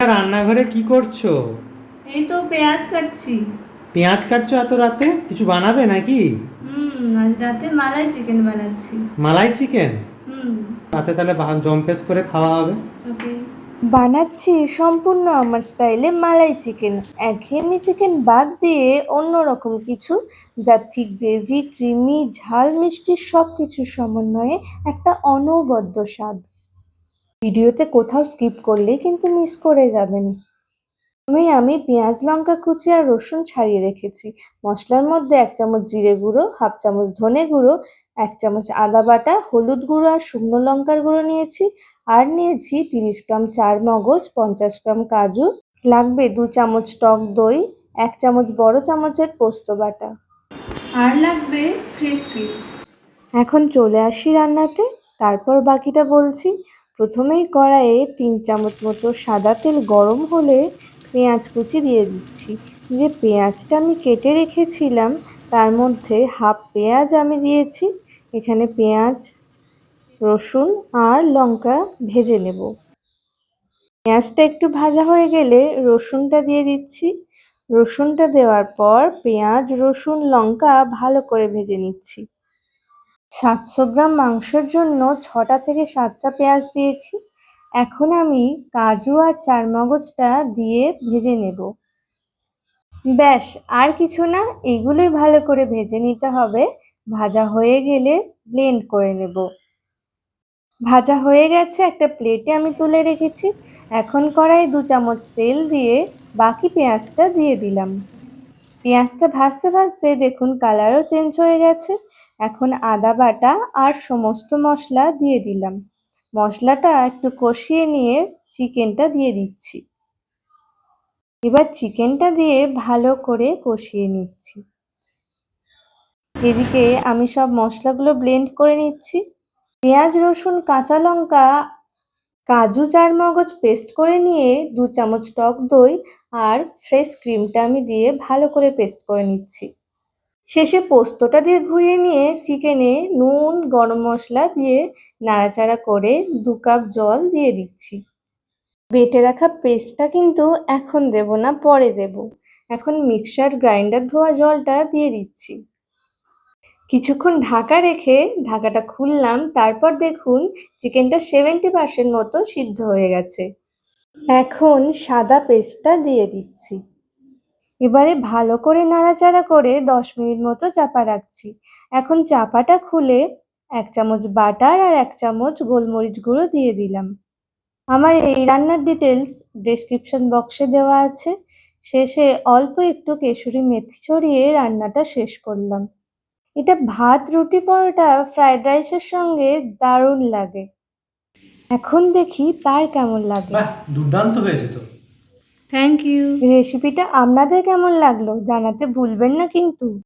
রান্নাঘরে কি করছ? এই তো পেঁয়াজ কাটছি। পেঁয়াজ কাটছো এত রাতে? কিছু বানাবে নাকি? হুম আজ রাতে মালাই চিকেন বানাচ্ছি। মালাই চিকেন? হুম। রাতে তাহলে জম্পেস করে খাওয়া হবে। ওকে। বানাচ্ছি সম্পূর্ণ আমার স্টাইলে মালাই চিকেন। একঘেয়েমি চিকেন বাদ দিয়ে অন্যরকম কিছু যা ঠিক গ্রেভি ক্রিমি ঝাল মিষ্টি সব কিছুর সমন্বয়ে একটা অনবদ্য স্বাদ। ভিডিওতে কোথাও স্কিপ করলে কিন্তু মিস করে যাবেন। প্রথমে আমি পেঁয়াজ লঙ্কা কুচি আর রসুন ছাড়িয়ে রেখেছি। মশলার মধ্যে এক চামচ জিরে গুঁড়ো হাফ চামচ ধনে গুঁড়ো এক চামচ আদা বাটা হলুদ গুঁড়ো আর শুকনো লঙ্কার গুঁড়ো নিয়েছি। আর নিয়েছি তিরিশ গ্রাম চার মগজ পঞ্চাশ গ্রাম কাজু। লাগবে দু চামচ টক দই এক চামচ বড় চামচের পোস্ত বাটা। আর লাগবে ফ্রেশ ক্রিম এখন চলে আসি রান্নাতে। তারপর বাকিটা বলছি। প্রথমেই কড়াইয়ে তিন চামচ মতো সাদা তেল গরম হলে পেঁয়াজ কুচি দিয়ে দিচ্ছি। যে পেঁয়াজটা আমি কেটে রেখেছিলাম, তার মধ্যে হাফ পেঁয়াজ আমি দিয়েছি। এখানে পেঁয়াজ, রসুন আর লঙ্কা ভেজে নেব। পেঁয়াজটা একটু ভাজা হয়ে গেলে রসুনটা দিয়ে দিচ্ছি। রসুনটা দেওয়ার পর পেঁয়াজ, রসুন, লঙ্কা ভালো করে ভেজে নিচ্ছি। সাতশো গ্রাম মাংসের জন্য ছটা থেকে সাতটা পেঁয়াজ দিয়েছি। এখন আমি কাজু আর চারমগজটা দিয়ে ভেজে নেব। ব্যাস, আর কিছু না, এগুলোই ভালো করে ভেজে নিতে হবে। ভাজা হয়ে গেলে ব্লেন্ড করে নেব। ভাজা হয়ে গেছে, একটা প্লেটে আমি তুলে রেখেছি। এখন কড়াই দু চামচ তেল দিয়ে বাকি পেঁয়াজটা দিয়ে দিলাম। পেঁয়াজটা ভাজতে ভাজতে দেখুন কালারও চেঞ্জ হয়ে গেছে। এখন আদা বাটা আর সমস্ত মশলা দিয়ে দিলাম। মশলাটা একটু কষিয়ে নিয়ে চিকেনটা দিয়ে দিচ্ছি। এবার চিকেনটা দিয়ে ভালো করে কষিয়ে নিচ্ছি। এদিকে আমি সব মশলাগুলো ব্লেন্ড করে নিচ্ছি। পেঁয়াজ, রসুন, কাঁচা লঙ্কা, কাজু চার মগজ পেস্ট করে নিয়ে দু চামচ টক দই আর ফ্রেশ ক্রিমটা আমি দিয়ে ভালো করে পেস্ট করে নিচ্ছি। শেষে পোস্তটা দিয়ে ঘুরিয়ে নিয়ে চিকেনে নুন, গরম মশলা দিয়ে নাড়াচাড়া করে দু কাপ জল দিয়ে দিচ্ছি। বেটে রাখা পেস্টটা কিন্তু এখন দেব না, পরে দেব। এখন মিক্সার গ্রাইন্ডার ধোয়া জলটা দিয়ে দিচ্ছি। কিছুক্ষণ ঢাকা রেখে ঢাকাটা খুললাম, তারপর দেখুন চিকেনটা সেভেন্টি পার্সেন্ট মতো সিদ্ধ হয়ে গেছে। এখন সাদা পেস্টটা দিয়ে দিচ্ছি। এবারে ভালো করে নাড়াচাড়া করে দশ মিনিট মতো চাপা রাখছি। এখন চাপাটা খুলে এক চামচ বাটার আর এক চামচ গোলমরিচ গুঁড়ো দিয়ে দিলাম। আমার এই রান্নার ডিটেলস ডেসক্রিপশন বক্সে দেওয়া আছে। শেষে অল্প একটু কেশরি মেথি ছড়িয়ে রান্নাটা শেষ করলাম। এটা ভাত, রুটি, পরোটা ফ্রাইড রাইসের সঙ্গে দারুণ লাগে। এখন দেখি তার কেমন লাগে। দুর্দান্ত হয়েছে তো। থ্যাংক ইউ রেসিপিটা আপনাদের কেমন লাগল জানাতে ভুলবেন না কিন্তু।